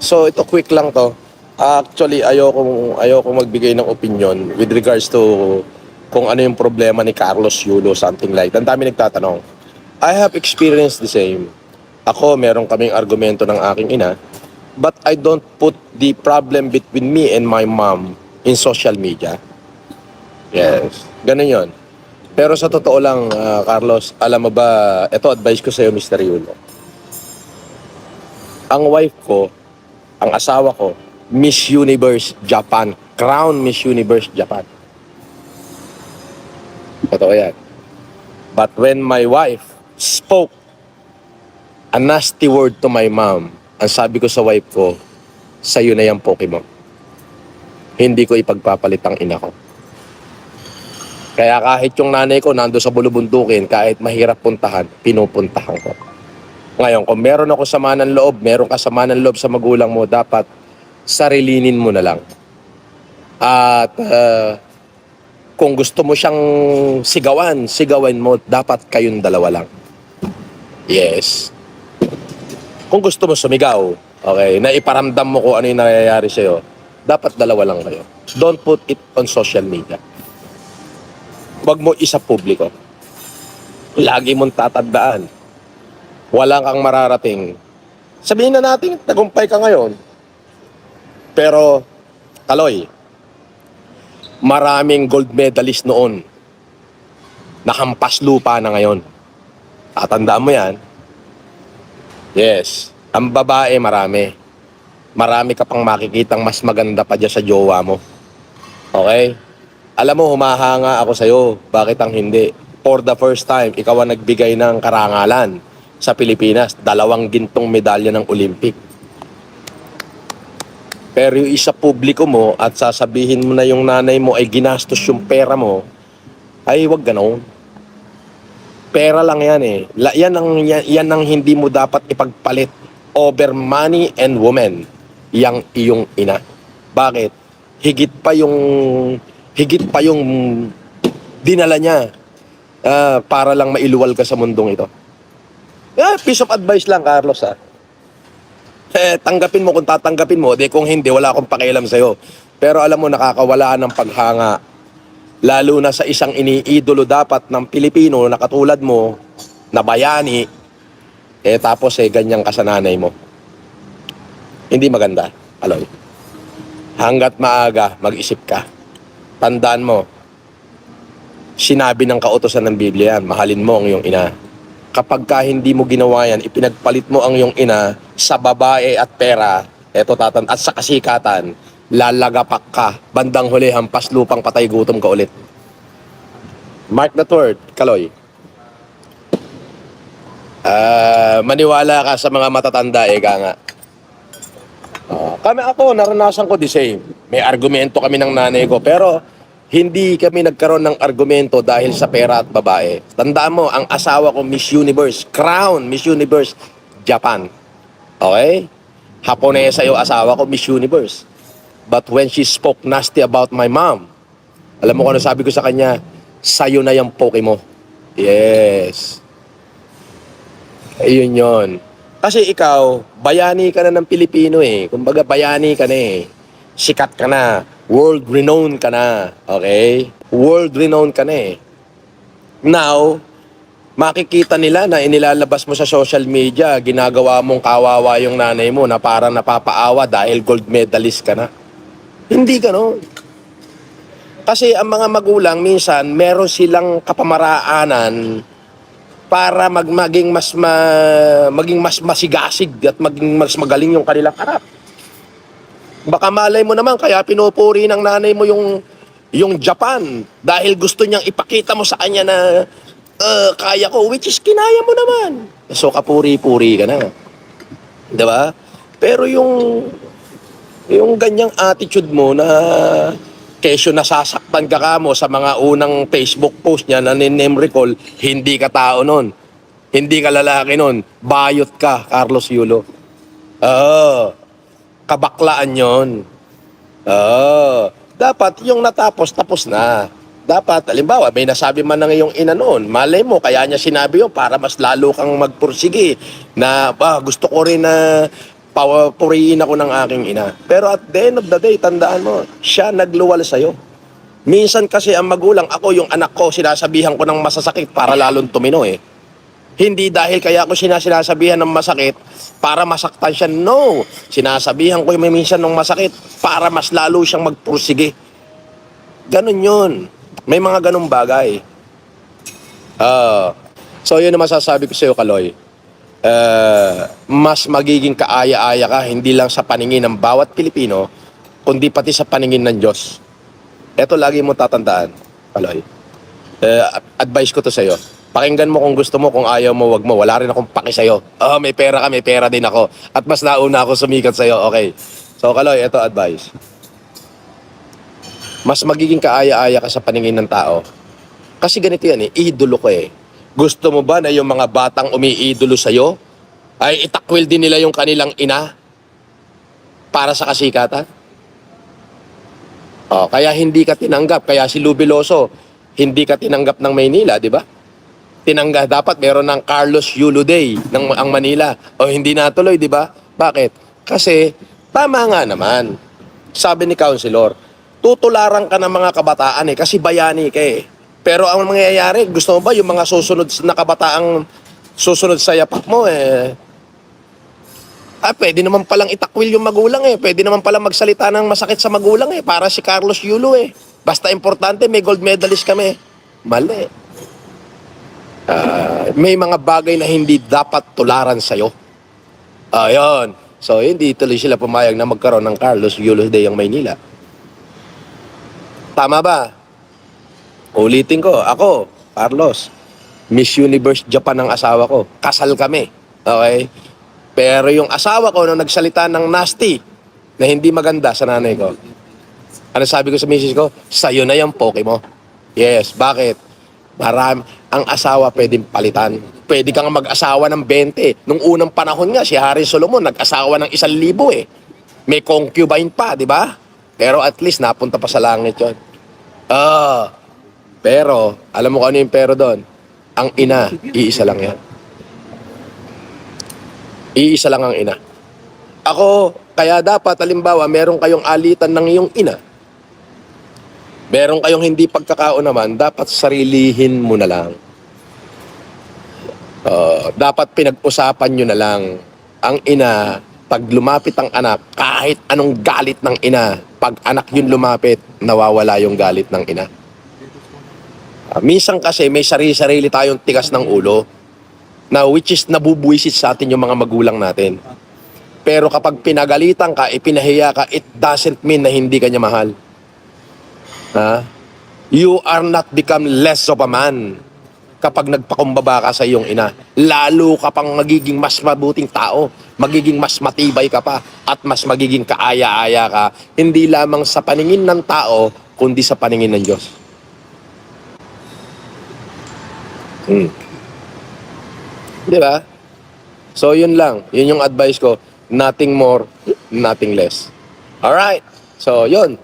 So ito quick lang to. Actually, ayoko ayoko magbigay ng opinion with regards to kung ano yung problema ni Carlos Yulo, something like. Ang dami nagtatanong. I have experienced the same. Ako, meron kaming argumento ng aking ina, but I don't put the problem between me and my mom in social media. Yes, ganun yon. Pero sa totoo lang, ah, Carlos, alam mo ba, ito advice ko sa iyo, Mr. Yulo. Ang wife ko, ang asawa ko, Miss Universe Japan. Crown Miss Universe Japan. Totoo yan. But when my wife spoke a nasty word to my mom, ang sabi ko sa wife ko, sa'yo na yung Pokemon. Hindi ko ipagpapalit ang ina ko. Kaya kahit yung nanay ko nando sa bulubundukin, kahit mahirap puntahan, pinupuntahan ko. Ngayon, kung meron ako sama ng loob, meron ka sama ng loob sa magulang mo, dapat sarilinin mo na lang. At ah, kung gusto mo siyang sigawan, sigawan mo, dapat kayong dalawa lang. Yes. Kung gusto mo sumigaw, okay, na iparamdam mo kung ano yung nangyayari sa'yo, dapat dalawa lang kayo. Don't put it on social media. Huwag mo isa publiko. Lagi mong tatandaan. Walang kang mararating. Sabihin na natin, tagumpay ka ngayon. Pero, Kaloy, maraming gold medalist noon. Nakampas lupa na ngayon. Tatandaan mo yan. Yes. Ang babae, marami. Marami ka pang makikitang mas maganda pa dyan sa jowa mo. Okay? Alam mo, humahanga ako sa'yo. Bakit ang hindi? For the first time, ikaw ang nagbigay ng karangalan sa Pilipinas. Dalawang gintong medalya ng Olympic. Pero yung isa publiko mo at sasabihin mo na yung nanay mo ay ginastos yung pera mo, ay wag ganon. Pera lang yan eh. Yan, ang, yan, ang hindi mo dapat ipagpalit over money and woman. Yang iyong ina. Bakit? Higit pa yung higit pa yung dinala niya ah, para lang mailuwal ka sa mundong ito. Eh, piece of advice lang, Carlos, ah. Eh, tanggapin mo kung tatanggapin mo, di kung hindi, wala akong pakialam sa'yo. Pero alam mo, nakakawala ng paghanga. Lalo na sa isang iniidolo dapat ng Pilipino na katulad mo, na bayani, eh tapos eh, ganyan ka sa nanay mo. Hindi maganda, Aloy. Hanggat maaga, mag-isip ka. Tandaan mo, sinabi ng kautosan ng Biblia mahalin mo ang iyong ina. Kapag ka hindi mo ginawa yan, ipinagpalit mo ang iyong ina sa babae at pera, eto tatan at sa kasikatan, lalagapak ka, bandang huli, hampas lupang patay gutom ka ulit. Mark that word, Kaloy. Ah, maniwala ka sa mga matatanda, eka nga. Ah, kami ako, naranasan ko the same. May argumento kami ng nanay ko, pero hindi kami nagkaroon ng argumento dahil sa pera at babae. Tandaan mo, ang asawa ko Miss Universe, Crown Miss Universe, Japan. Okay? Haponesa yung asawa ko, Miss Universe. But when she spoke nasty about my mom, alam mo kung ano sabi ko sa kanya, sayo na yung poke mo. Yes. Ayun yon. Kasi ikaw, bayani ka na ng Pilipino eh. Kumbaga, bayani ka na eh. Sikat ka na. World renowned ka na. Okay? World renowned ka na eh. Now, makikita nila na inilalabas mo sa social media, ginagawa mong kawawa yung nanay mo na parang napapaawa dahil gold medalist ka na. Hindi ganon. Kasi ang mga magulang minsan meron silang kapamaraanan para mag maging mas ma, maging mas masigasig at maging mas magaling yung kanilang harap. Baka malay mo naman kaya pinupuri ng nanay mo yung yung Japan dahil gusto niyang ipakita mo sa kanya na "Uh, kaya ko which is kinaya mo naman. So kapuri-puri ka na. 'Di ba? Pero yung yung ganyang attitude mo na kesyo nasasaktan ka ka mo sa mga unang Facebook post niya na name recall, hindi ka tao nun. Hindi ka lalaki nun. Bayot ka, Carlos Yulo. Oo. Kabaklaan yon. Oo. Dapat yung natapos, tapos na. Dapat, halimbawa, may nasabi man ng iyong ina noon, malay mo, kaya niya sinabi yun para mas lalo kang magpursige na, ba, gusto ko rin na Pawapuriin ako ng aking ina. Pero at the end of the day, tandaan mo, siya nagluwal sa'yo. Minsan kasi ang magulang, ako yung anak ko, sinasabihan ko ng masasakit para lalong tumino eh. Hindi dahil kaya ako sinasinasabihan ng masakit para masaktan siya. No! Sinasabihan ko yung minsan ng masakit para mas lalo siyang magpursige. Ganon yun. May mga ganong bagay. Ah, so yun ang masasabi ko sa iyo, Kaloy. Uh, mas magiging kaaya-aya ka hindi lang sa paningin ng bawat Pilipino, kundi pati sa paningin ng Diyos. Ito lagi mo tatandaan, Kaloy. Uh, advice ko to sa iyo. Pakinggan mo kung gusto mo, kung ayaw mo, wag mo. Wala rin akong paki sa'yo. Oh, may pera ka, may pera din ako. At mas nauna ako sumikat sa'yo. Okay. So, Kaloy, ito advice. Mas magiging kaaya-aya ka sa paningin ng tao. Kasi ganito yan eh, idolo ko eh. Gusto mo ba na yung mga batang umiidolo sa'yo ay itakwil din nila yung kanilang ina para sa kasikatan? Oh, kaya hindi ka tinanggap. Kaya si Lubiloso, hindi ka tinanggap ng Maynila, di ba? Tinanggap dapat meron ng Carlos Yulo Day ng ang Manila. O hindi natuloy, di ba? Bakit? Kasi tama nga naman. Sabi ni Councilor, tutularan ka ng mga kabataan eh kasi bayani ka eh. Pero ang mangyayari, gusto mo ba yung mga susunod na kabataang susunod sa yapak mo eh, Ah, pwede naman palang itakwil yung magulang eh. Pwede naman palang magsalita ng masakit sa magulang eh. Para si Carlos Yulo eh. Basta importante, may gold medalist kami. Mali. Ah, may mga bagay na hindi dapat tularan sa'yo. Ayun. So, hindi tuloy sila pumayag na magkaroon ng Carlos Yulo Day ang Maynila. Tama ba? Ulitin ko, ako, Carlos, Miss Universe Japan ang asawa ko. Kasal kami. Okay? Pero yung asawa ko, nung nagsalita ng nasty, na hindi maganda sa nanay ko, ano sabi ko sa misis ko? Sa'yo na yung poke mo. Yes, bakit? Marami, ang asawa pwedeng palitan. Pwede kang mag-asawa ng 20. Nung unang panahon nga, si Harry Solomon nag-asawa ng isang libo eh. May concubine pa, di ba? Pero at least napunta pa sa langit yon. Ah, pero, alam mo kung ano yung pero doon? Ang ina, iisa lang yan. Iisa lang ang ina. Ako, kaya dapat, halimbawa, meron kayong alitan ng iyong ina. Meron kayong hindi pagkakaunaman, dapat sarilihin mo na lang. Uh, dapat pinag-usapan nyo na lang. Ang ina, pag lumapit ang anak, kahit anong galit ng ina, pag anak yun lumapit, nawawala yung galit ng ina. Ah, minsan kasi may sarili-sarili tayong tigas ng ulo na which is nabubuisit sa atin yung mga magulang natin. Pero kapag pinagalitan ka, ipinahiya ka, it doesn't mean na hindi ka niya mahal. Ha? You are not become less of a man kapag nagpakumbaba ka sa iyong ina. Lalo ka pang magiging mas mabuting tao, magiging mas matibay ka pa, at mas magiging kaaya-aya ka, hindi lamang sa paningin ng tao, kundi sa paningin ng Diyos. Hmm. Di ba? So, yun lang. Yun yung advice ko. Nothing more, nothing less. Alright. So, yun.